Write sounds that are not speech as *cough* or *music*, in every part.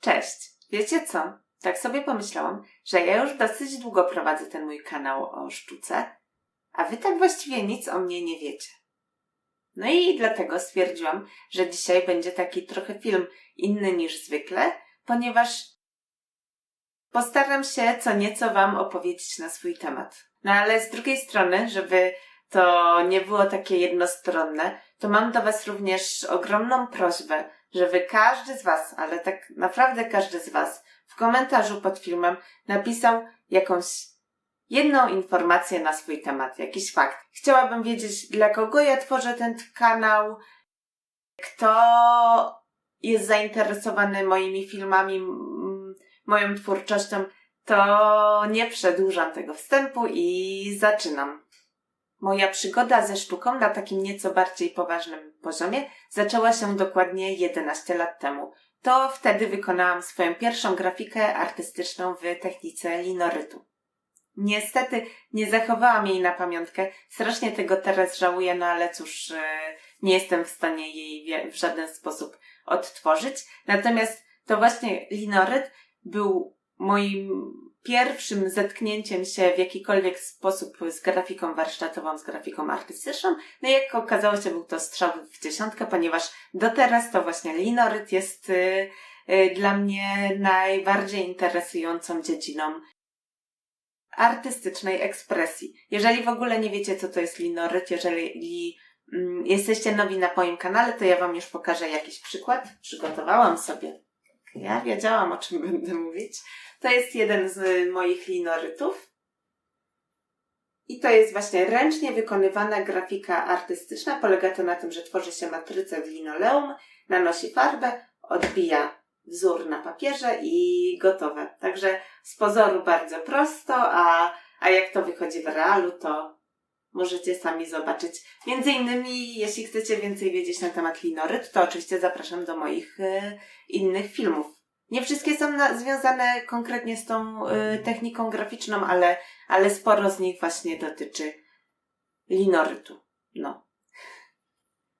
Cześć. Wiecie co? Tak sobie pomyślałam, że ja już dosyć długo prowadzę ten mój kanał o sztuce, a wy tak właściwie nic o mnie nie wiecie. No i dlatego stwierdziłam, że dzisiaj będzie taki trochę film inny niż zwykle, ponieważ postaram się co nieco wam opowiedzieć na swój temat. No ale z drugiej strony, żeby to nie było takie jednostronne, to mam do was również ogromną prośbę, żeby każdy z was, ale tak naprawdę każdy z was, w komentarzu pod filmem napisał jakąś jedną informację na swój temat, jakiś fakt. Chciałabym wiedzieć, dla kogo ja tworzę ten kanał, kto jest zainteresowany moimi filmami, moją twórczością, to nie przedłużam tego wstępu i zaczynam. Moja przygoda ze sztuką na takim nieco bardziej poważnym poziomie zaczęła się dokładnie 11 lat temu. To wtedy wykonałam swoją pierwszą grafikę artystyczną w technice linorytu. Niestety nie zachowałam jej na pamiątkę. Strasznie tego teraz żałuję, no ale cóż, e, nie jestem w stanie jej w żaden sposób odtworzyć. Natomiast to właśnie linoryt był moim pierwszym zetknięciem się w jakikolwiek sposób z grafiką warsztatową, z grafiką artystyczną. No i jak okazało się, był to strzał w dziesiątkę, ponieważ do teraz to właśnie linoryt jest y, y, dla mnie najbardziej interesującą dziedziną artystycznej ekspresji. Jeżeli w ogóle nie wiecie, co to jest linoryt, jeżeli mm, jesteście nowi na moim kanale, to ja Wam już pokażę jakiś przykład. Przygotowałam sobie. Ja wiedziałam, o czym *laughs* będę mówić. To jest jeden z moich linorytów. I to jest właśnie ręcznie wykonywana grafika artystyczna. Polega to na tym, że tworzy się matrycę w linoleum, nanosi farbę, odbija wzór na papierze i gotowe. Także z pozoru bardzo prosto, a, a jak to wychodzi w realu, to możecie sami zobaczyć. Między innymi, jeśli chcecie więcej wiedzieć na temat linoryt, to oczywiście zapraszam do moich y, innych filmów. Nie wszystkie są na, związane konkretnie z tą y, techniką graficzną, ale, ale sporo z nich właśnie dotyczy linorytu. No.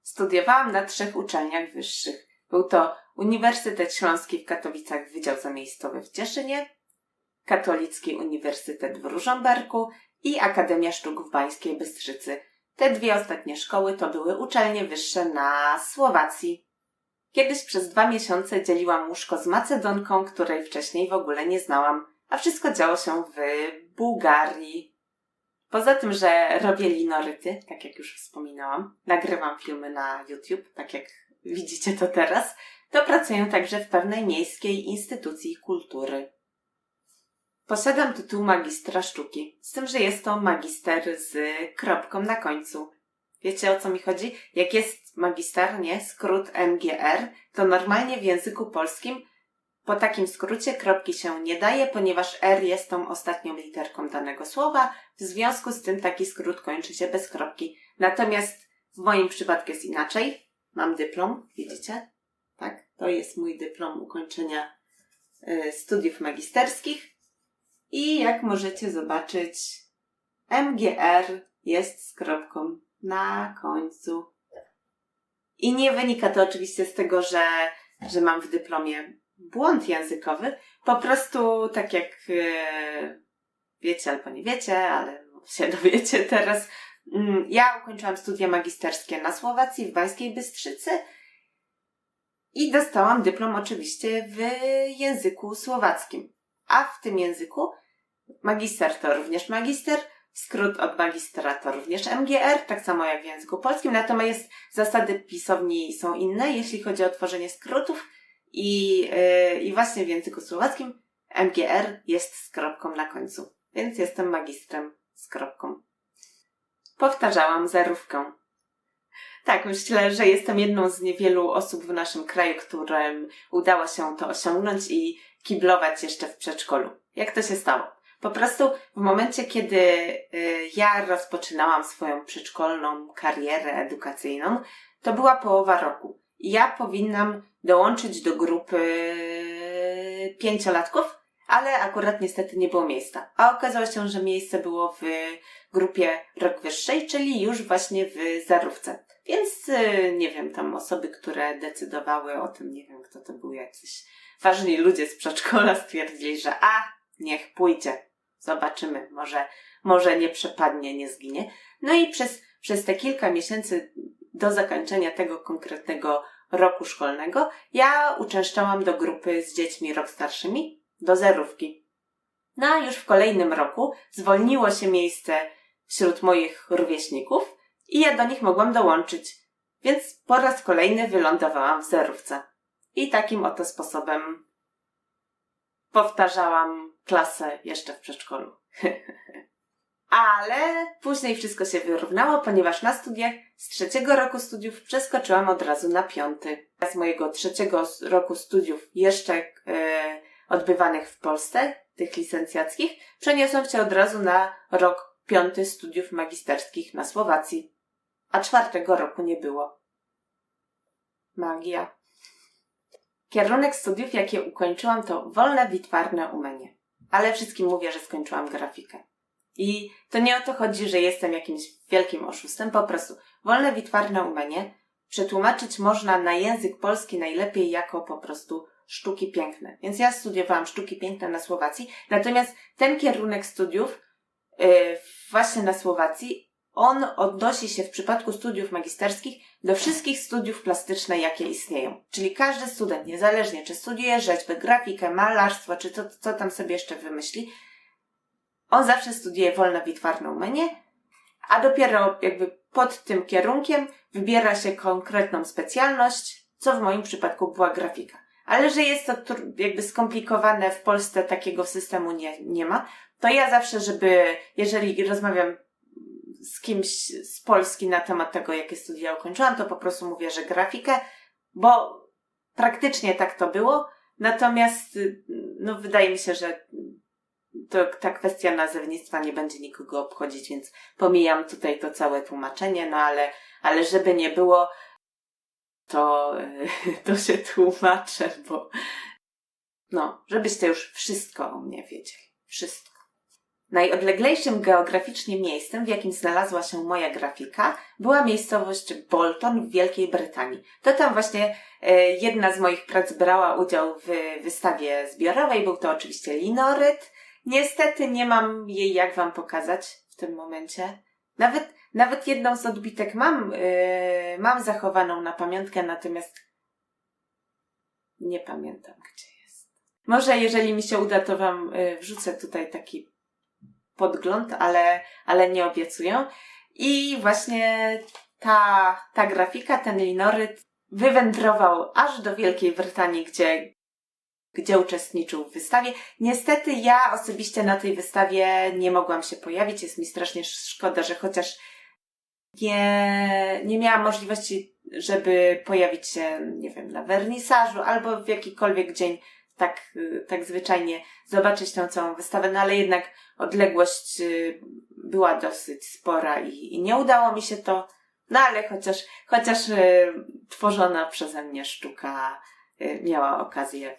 Studiowałam na trzech uczelniach wyższych. Był to Uniwersytet Śląski w Katowicach, Wydział Zamiejscowy w Cieszynie, Katolicki Uniwersytet w Różomberku i Akademia Sztuk w Bańskiej Bystrzycy. Te dwie ostatnie szkoły to były uczelnie wyższe na Słowacji. Kiedyś przez dwa miesiące dzieliłam łóżko z Macedonką, której wcześniej w ogóle nie znałam, a wszystko działo się w Bułgarii. Poza tym, że robię linoryty, tak jak już wspominałam, nagrywam filmy na YouTube, tak jak widzicie to teraz, to pracuję także w pewnej miejskiej instytucji kultury. Posiadam tytuł magistra sztuki, z tym, że jest to magister z kropką na końcu. Wiecie o co mi chodzi? Jak jest magister, nie? Skrót MGR, to normalnie w języku polskim po takim skrócie kropki się nie daje, ponieważ R jest tą ostatnią literką danego słowa, w związku z tym taki skrót kończy się bez kropki. Natomiast w moim przypadku jest inaczej. Mam dyplom, widzicie? Tak, to jest mój dyplom ukończenia y, studiów magisterskich. I jak możecie zobaczyć, MGR jest z kropką na końcu. I nie wynika to oczywiście z tego, że, że mam w dyplomie błąd językowy. Po prostu, tak jak e, wiecie albo nie wiecie, ale się dowiecie teraz, mm, ja ukończyłam studia magisterskie na Słowacji, w Bańskiej Bystrzycy i dostałam dyplom oczywiście w języku słowackim. A w tym języku magister to również magister, skrót od magistra to również MGR, tak samo jak w języku polskim, natomiast zasady pisowni są inne, jeśli chodzi o tworzenie skrótów i, yy, i właśnie w języku słowackim MGR jest z kropką na końcu, więc jestem magistrem z kropką. Powtarzałam zerówkę. Tak, myślę, że jestem jedną z niewielu osób w naszym kraju, którym udało się to osiągnąć i kiblować jeszcze w przedszkolu. Jak to się stało? Po prostu w momencie, kiedy y, ja rozpoczynałam swoją przedszkolną karierę edukacyjną, to była połowa roku. Ja powinnam dołączyć do grupy pięciolatków, ale akurat niestety nie było miejsca. A okazało się, że miejsce było w grupie rok wyższej, czyli już właśnie w zarówce. Więc y, nie wiem, tam osoby, które decydowały o tym, nie wiem kto to był, jacyś ważni ludzie z przedszkola stwierdzili, że a, niech pójdzie. Zobaczymy, może, może nie przepadnie, nie zginie. No i przez, przez te kilka miesięcy do zakończenia tego konkretnego roku szkolnego, ja uczęszczałam do grupy z dziećmi rok starszymi, do zerówki. No a już w kolejnym roku zwolniło się miejsce wśród moich rówieśników i ja do nich mogłam dołączyć. Więc po raz kolejny wylądowałam w zerówce. I takim oto sposobem powtarzałam klasę jeszcze w przedszkolu. *laughs* Ale później wszystko się wyrównało, ponieważ na studiach z trzeciego roku studiów przeskoczyłam od razu na piąty. Z mojego trzeciego roku studiów jeszcze e, odbywanych w Polsce, tych licencjackich, przeniosłam się od razu na rok piąty studiów magisterskich na Słowacji. A czwartego roku nie było. Magia. Kierunek studiów, jakie ukończyłam, to wolne witwarne umenie. Ale wszystkim mówię, że skończyłam grafikę. I to nie o to chodzi, że jestem jakimś wielkim oszustem, po prostu wolne witwarne umenie przetłumaczyć można na język polski najlepiej jako po prostu sztuki piękne. Więc ja studiowałam sztuki piękne na Słowacji, natomiast ten kierunek studiów yy, właśnie na Słowacji on odnosi się w przypadku studiów magisterskich do wszystkich studiów plastycznych, jakie istnieją. Czyli każdy student, niezależnie czy studiuje rzeźbę, grafikę, malarstwo, czy co, co tam sobie jeszcze wymyśli, on zawsze studiuje wolne witwarne umenie, a dopiero jakby pod tym kierunkiem wybiera się konkretną specjalność, co w moim przypadku była grafika. Ale że jest to jakby skomplikowane w Polsce, takiego systemu nie, nie ma, to ja zawsze, żeby, jeżeli rozmawiam z kimś z Polski na temat tego, jakie studia ukończyłam, to po prostu mówię, że grafikę, bo praktycznie tak to było. Natomiast, no, wydaje mi się, że to ta kwestia nazewnictwa nie będzie nikogo obchodzić, więc pomijam tutaj to całe tłumaczenie, no ale, ale żeby nie było, to, *laughs* to się tłumaczę, bo no, żebyście już wszystko o mnie wiedzieli. Wszystko. Najodleglejszym geograficznie miejscem, w jakim znalazła się moja grafika, była miejscowość Bolton w Wielkiej Brytanii. To tam właśnie e, jedna z moich prac brała udział w wystawie zbiorowej. Był to oczywiście linoryt. Niestety nie mam jej jak wam pokazać w tym momencie. Nawet, nawet jedną z odbitek mam, e, mam zachowaną na pamiątkę, natomiast nie pamiętam gdzie jest. Może jeżeli mi się uda, to wam e, wrzucę tutaj taki podgląd, ale, ale nie obiecuję. I właśnie ta, ta grafika, ten linoryt wywędrował aż do Wielkiej Brytanii, gdzie, gdzie uczestniczył w wystawie. Niestety ja osobiście na tej wystawie nie mogłam się pojawić. Jest mi strasznie szkoda, że chociaż nie, nie miałam możliwości, żeby pojawić się, nie wiem, na wernisażu albo w jakikolwiek dzień tak, tak zwyczajnie zobaczyć tę całą wystawę, no ale jednak odległość y, była dosyć spora i, i nie udało mi się to, no ale chociaż, chociaż y, tworzona przeze mnie sztuka y, miała okazję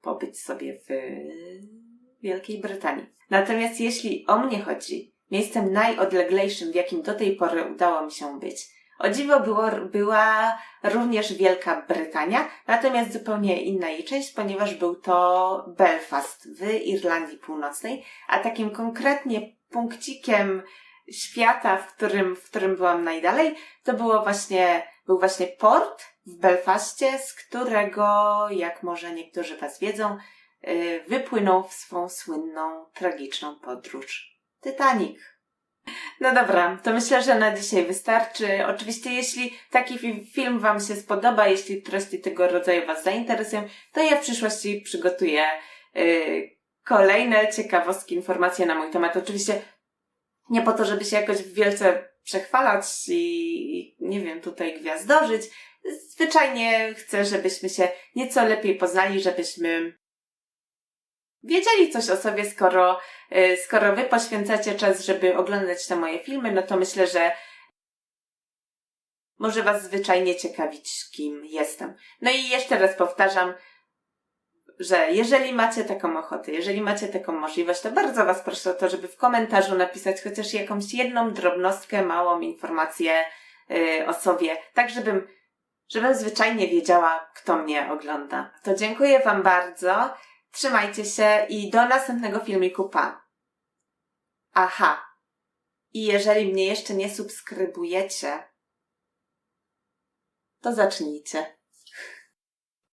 pobyć sobie w Wielkiej Brytanii. Natomiast jeśli o mnie chodzi, miejscem najodleglejszym, w jakim do tej pory udało mi się być, o dziwo było, była również Wielka Brytania, natomiast zupełnie inna jej część, ponieważ był to Belfast w Irlandii Północnej, a takim konkretnie punkcikiem świata, w którym, w którym byłam najdalej, to było właśnie, był właśnie port w Belfaście, z którego, jak może niektórzy Was wiedzą, y, wypłynął w swą słynną, tragiczną podróż Titanic. No dobra, to myślę, że na dzisiaj wystarczy. Oczywiście, jeśli taki film Wam się spodoba, jeśli treści tego rodzaju Was zainteresują, to ja w przyszłości przygotuję yy, kolejne ciekawostki, informacje na mój temat. Oczywiście nie po to, żeby się jakoś wielce przechwalać i, nie wiem, tutaj gwiazdożyć. Zwyczajnie chcę, żebyśmy się nieco lepiej poznali, żebyśmy wiedzieli coś o sobie, skoro, y, skoro wy poświęcacie czas, żeby oglądać te moje filmy, no to myślę, że może was zwyczajnie ciekawić, kim jestem. No i jeszcze raz powtarzam, że jeżeli macie taką ochotę, jeżeli macie taką możliwość, to bardzo was proszę o to, żeby w komentarzu napisać chociaż jakąś jedną drobnostkę, małą informację yy, o sobie, tak żebym żebym zwyczajnie wiedziała, kto mnie ogląda. To dziękuję Wam bardzo. Trzymajcie się i do następnego filmiku. Pa! Aha. I jeżeli mnie jeszcze nie subskrybujecie, to zacznijcie.